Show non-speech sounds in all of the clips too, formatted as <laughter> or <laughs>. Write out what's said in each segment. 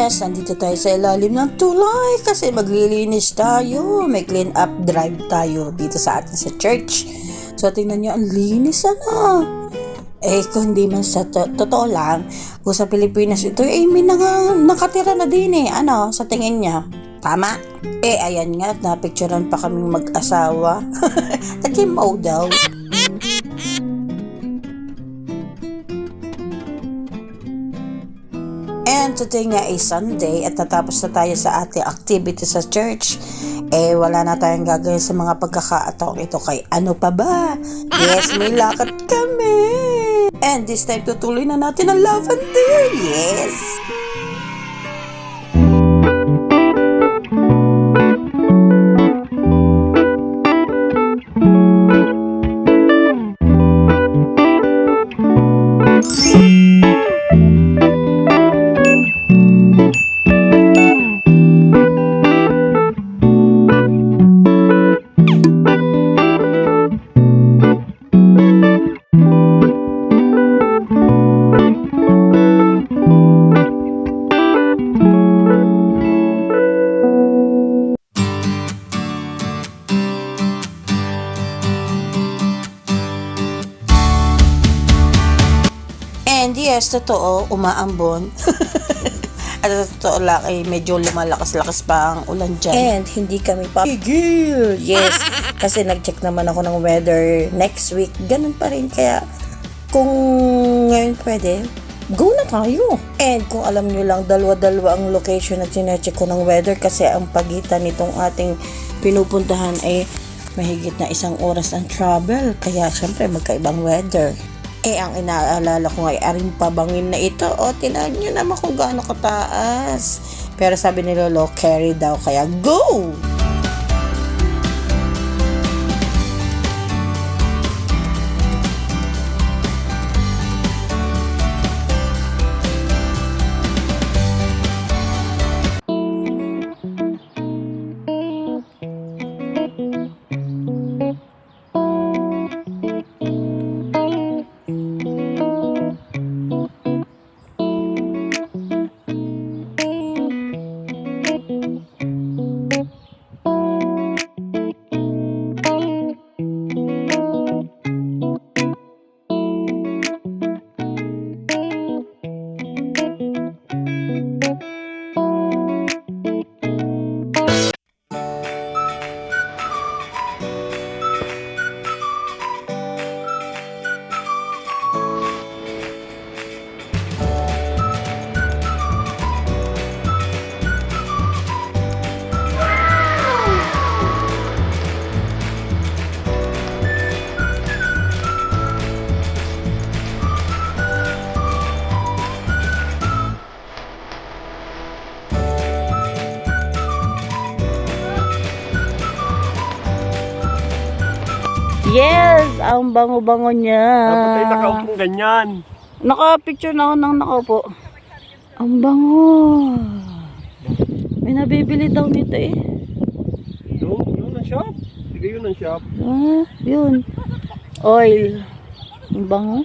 yes, nandito tayo sa ilalim ng tulay kasi maglilinis tayo. May clean up drive tayo dito sa atin sa church. So, tingnan nyo, ang linis ano. Eh, kung hindi man sa to- totoo lang, kung sa Pilipinas ito, eh, may naka, nakatira na din eh. Ano, sa tingin niya? Tama? Eh, ayan nga, napicturean pa kaming mag-asawa. <laughs> Tagimaw daw. And today nga ay Sunday at natapos na tayo sa ating activity sa church. Eh, wala na tayong gagawin sa mga pagkakataong ito kay ano pa ba? Yes, <laughs> may lakad kami! And this time, tutuloy na natin ang! Yes! And yes, totoo, umaambon. <laughs> At totoo lang, ay medyo lumalakas-lakas pa ang ulan dyan. And hindi kami pa pigil. Yes, kasi nag-check naman ako ng weather next week. Ganun pa rin. Kaya kung ngayon pwede, go na tayo. And kung alam nyo lang, dalawa-dalawa ang location na chinecheck ko ng weather kasi ang pagitan nitong ating pinupuntahan ay mahigit na isang oras ang travel. Kaya syempre magkaibang weather. Eh, ang inaalala ko ay aring pabangin na ito. O, tinahan nyo naman kung gaano kataas. Pero sabi ni Lolo, carry daw. Kaya, go! Yes! Ang bango-bango niya. Dapat ay nakaupong ganyan. Naka-picture na ako ng nakaupo. Ang bango. May nabibili daw nito eh. Yung, yun ang shop. Sige yun ang shop. Ah, yun. Oil. Ang bango.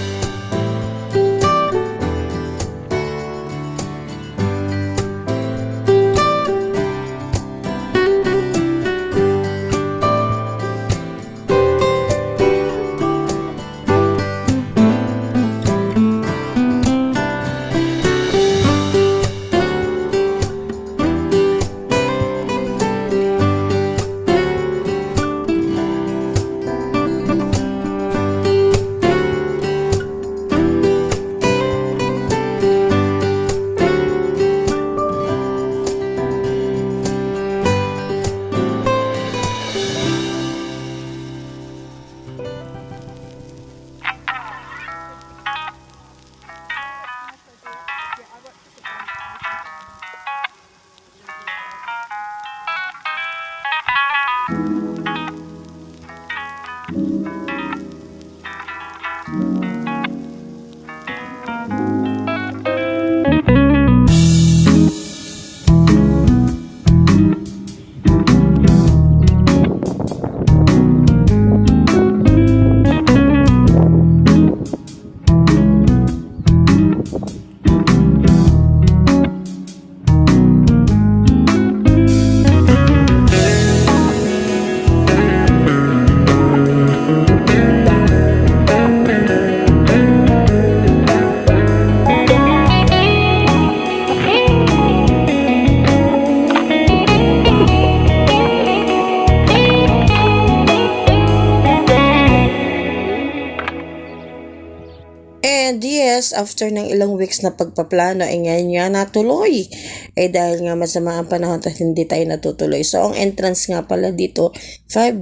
Yes, after ng ilang weeks na pagpaplano, ay ngayon nga natuloy. Eh dahil nga masama ang panahon at hindi tayo natutuloy. So, ang entrance nga pala dito, $5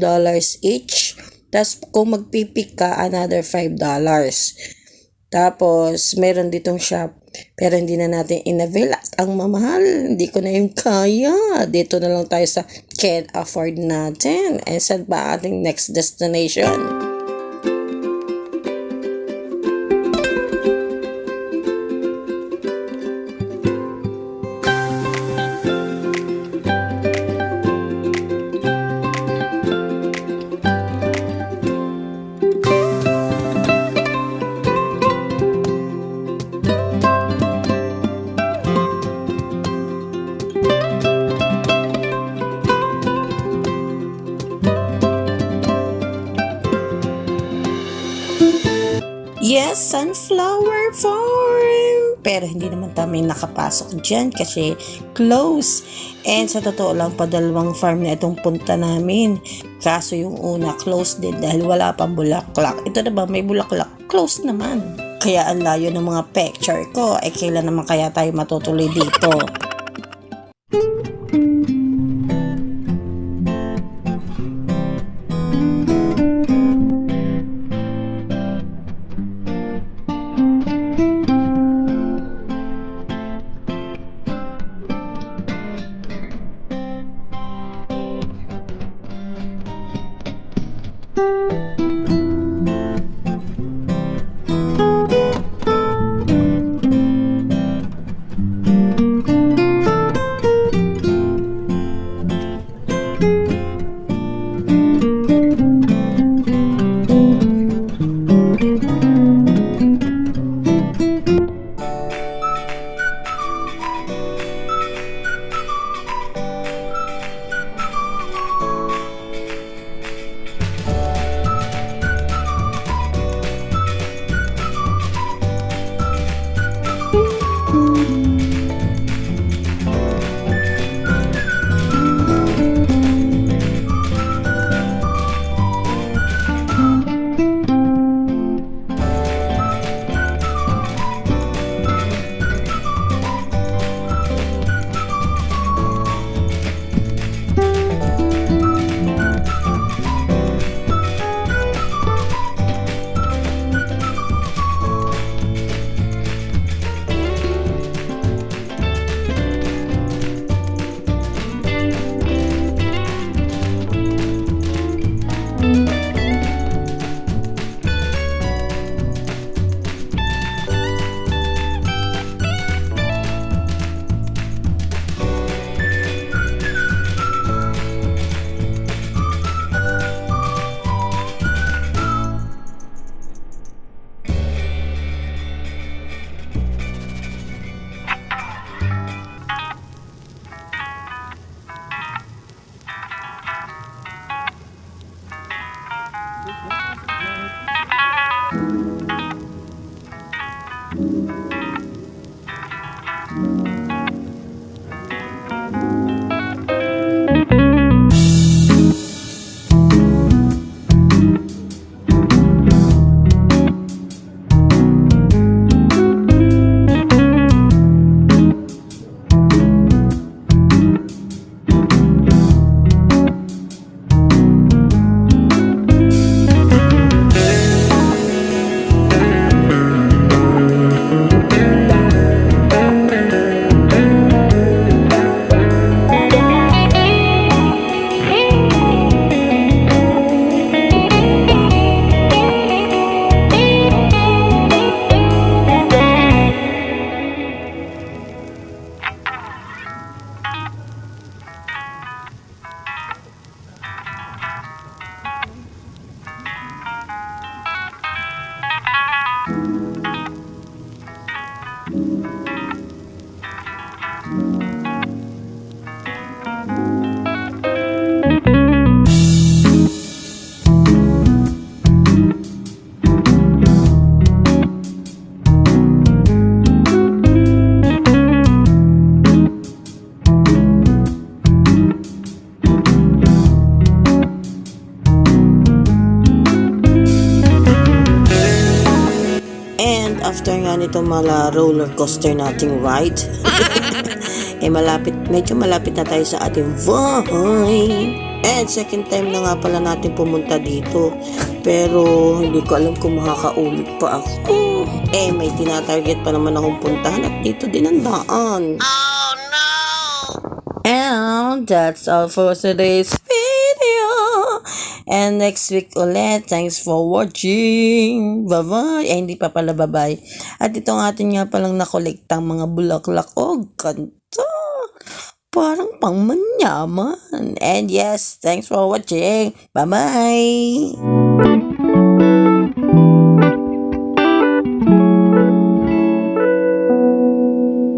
each. Tapos, kung magpipik ka, another $5. Tapos, meron ditong shop. Pero hindi na natin inavail at ang mamahal. Hindi ko na yung kaya. Dito na lang tayo sa can afford natin. And saan ba ating next destination? Pero hindi naman kami nakapasok dyan kasi close. And sa totoo lang, padalawang farm na itong punta namin. Kaso yung una, close din dahil wala pang bulaklak. Ito na ba, may bulaklak? Close naman. Kaya ang layo ng mga picture ko, eh kailan naman kaya tayo matutuloy dito? Mala roller coaster nating ride. <laughs> eh malapit, medyo malapit na tayo sa ating bahay. And second time na nga pala natin pumunta dito. Pero hindi ko alam kung makakaulit pa ako. Eh may tinatarget pa naman akong puntahan at dito din ang daan. And that's all for today's. And next week ulit. Thanks for watching. Bye-bye. Eh, hindi pa pala bye-bye. At ito ang atin nga palang nakolektang mga bulaklak. Oh, ganda. Parang pang manyaman. And yes, thanks for watching. Bye-bye.